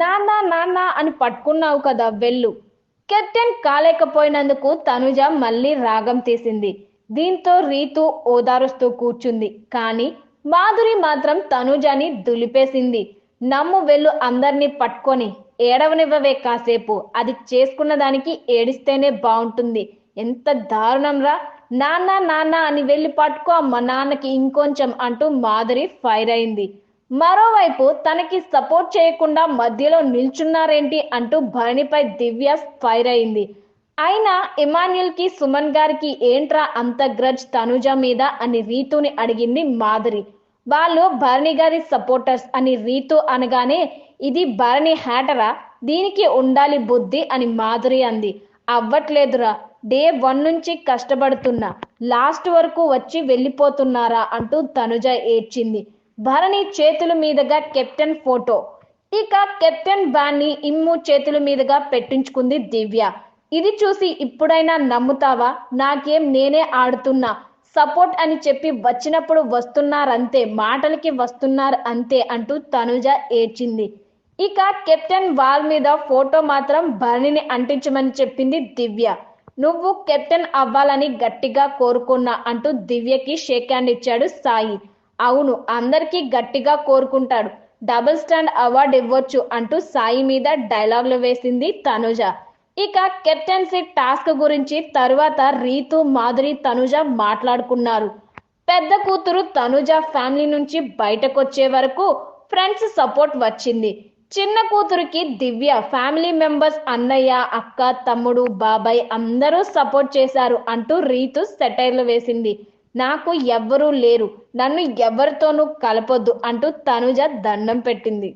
నాన్న నాన్న అని పట్టుకున్నావు కదా వెళ్ళు. కెప్టెన్ కాలేకపోయినందుకు తనుజ మళ్ళీ రాగం తీసింది. దీంతో రీతు ఓదారుస్తూ కూర్చుంది. కానీ మాధురి మాత్రం తనుజని దులిపేసింది. నమ్ము వెళ్ళు అందరినీ పట్టుకొని ఏడవనివ్వవే కాసేపు. అది చేసుకున్న దానికి ఏడిస్తేనే బాగుంటుంది ఎంత దారుణంరా. నాన్న నాన్న అని వెళ్ళి పట్టుకో అమ్మ నాన్నకి ఇంకొంచెం అంటూ మాధురి ఫైర్ అయింది. మరోవైపు తనకి సపోర్ట్ చేయకుండా మధ్యలో నిల్చున్నారేంటి అంటూ భరణిపై దివ్య ఫైర్ అయింది. అయినా ఇమాన్యుల్కి సుమన్ గారికి ఏంట్రా అంత గ్రజ్ తనుజ మీద అని రీతుని అడిగింది మాధురి. వాళ్ళు భరణి గారి సపోర్టర్స్ అని రీతు అనగానే ఇది భరణి హ్యాటరా? దీనికి ఉండాలి బుద్ధి అని మాధురి అంది. అవ్వట్లేదురా డే వన్ నుంచి కష్టపడుతున్నా. లాస్ట్ వరకు వచ్చి వెళ్ళిపోతున్నారా అంటూ తనుజ ఏడ్చింది. భరణి చేతుల మీదుగా కెప్టెన్ ఫోటో. ఇక కెప్టెన్ బాన్ని ఇమ్ము చేతుల మీదుగా పెట్టించుకుంది దివ్య. ఇది చూసి ఇప్పుడైనా నమ్ముతావా? నాకేం నేనే ఆడుతున్నా. సపోర్ట్ అని చెప్పి వచ్చినప్పుడు వస్తున్నారంతే మాటలకి వస్తున్నారు అంతే అంటూ తనుజ ఏడ్చింది. ఇక కెప్టెన్ వాల్ మీద ఫోటో మాత్రం భరణిని అంటించమని చెప్పింది దివ్య. నువ్వు కెప్టెన్ అవ్వాలని గట్టిగా కోరుకున్నా అంటూ దివ్యకి షేక్ హ్యాండ్ ఇచ్చాడు సాయి. అవును అందరికీ గట్టిగా కోరుకుంటాడు. డబుల్ స్టాండ్ అవార్డు ఇవ్వచ్చు అంటూ సాయి మీద డైలాగులు వేసింది తనుజ. ఇక కెప్టెన్సీ టాస్క్ గురించి తరువాత రీతు మాధురి తనుజ మాట్లాడుకున్నారు. పెద్ద కూతురు తనుజ ఫ్యామిలీ నుంచి బయటకొచ్చే వరకు ఫ్రెండ్స్ సపోర్ట్ వచ్చింది. చిన్న కూతురికి దివ్య ఫ్యామిలీ మెంబర్స్ అన్నయ్య అక్క తమ్ముడు బాబాయ్ అందరూ సపోర్ట్ చేశారు అంటూ రీతు సెటైర్లు వేసింది. నాకు ఎవ్వరూ లేరు. నన్ను ఎవరితోనూ కలపొద్దు అంటూ తనుజ దండం పెట్టింది.